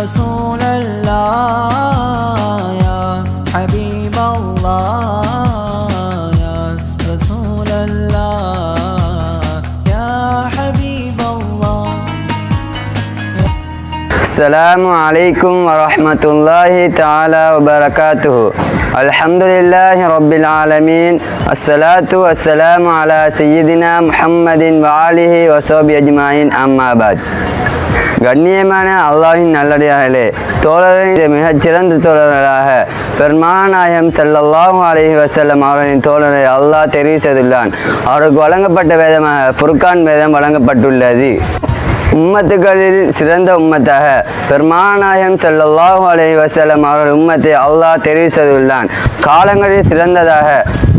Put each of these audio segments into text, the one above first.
leçon السلام عليكم ورحمة الله تعالى وبركاته الحمد لله رب العالمين الصلاة والسلام على سيدنا محمد وآله وصحبه أجمعين أما بعد கண்ணியமான அல்லாஹின் நல்லடியார்களே தோழரின் மிகச் சிறந்த தோழர்களாக பெருமாநாயகம் ஸல்லல்லாஹு அலைஹி வஸல்லம் அவர்களின் தோழரை அல்லாஹ் தெரிவு செய்துள்ளான் அவருக்கு வழங்கப்பட்ட வேதமாக ஃபுர்கான் வேதம் வழங்கப்பட்டுள்ளது உம்மத்துக்களில் சிறந்த உம்மத்தாக. பெருமாநாயகம் செல்லல்லாஹு அலை வஸல்லம் அவர்கள் உம்மத்தை அல்லாஹ் தெரிவு செய்துள்ளான் காலங்களில் சிறந்ததாக.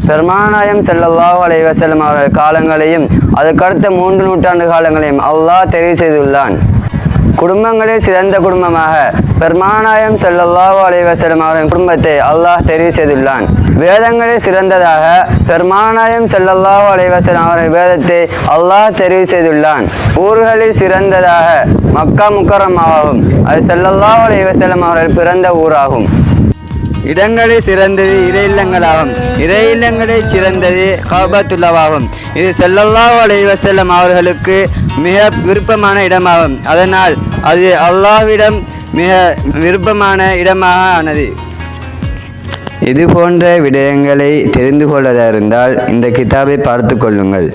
பெருமாநாயம் செல்லல்லாஹு அலை வஸல்லம் அவர்கள் காலங்களையும் அதுக்கடுத்த மூன்று நூற்றாண்டு காலங்களையும் அல்லாஹ் தெரிவு செய்துள்ளான் குடும்பங்களில் சிறந்த குடும்பமாக. பெருமானாயம் செல்லல்லாவோ அலைவசலம் அவரின் குடும்பத்தை அல்லாஹ் தெரிவு செய்துள்ளான். வேதங்களில் சிறந்ததாக பெருமானாயம் செல்லல்லாவோ அலைவசலம் அவரின் வேதத்தை அல்லாஹ் தெரிவு செய்துள்ளான். ஊர்களில் சிறந்ததாக மக்கா முக்கரமாகவும் அது ஸல்லல்லாஹு அலைவசலம் அவர்கள் பிறந்த ஊராகும். இடங்களில் சிறந்தது இறை இல்லங்களாகும் இறை இல்லங்களை சிறந்தது கபத்துள்ளவாகும் இது ஸல்லல்லாஹு அலைஹி வஸல்லம் அவர்களுக்கு மிக விருப்பமான இடமாகும். அதனால் அது அல்லாஹ்விடம் மிக விருப்பமான இடமாக ஆனது. இது போன்ற விடயங்களை தெரிந்து கொள்வதாக இருந்தால் இந்த கிதாபை பார்த்து கொள்ளுங்கள்.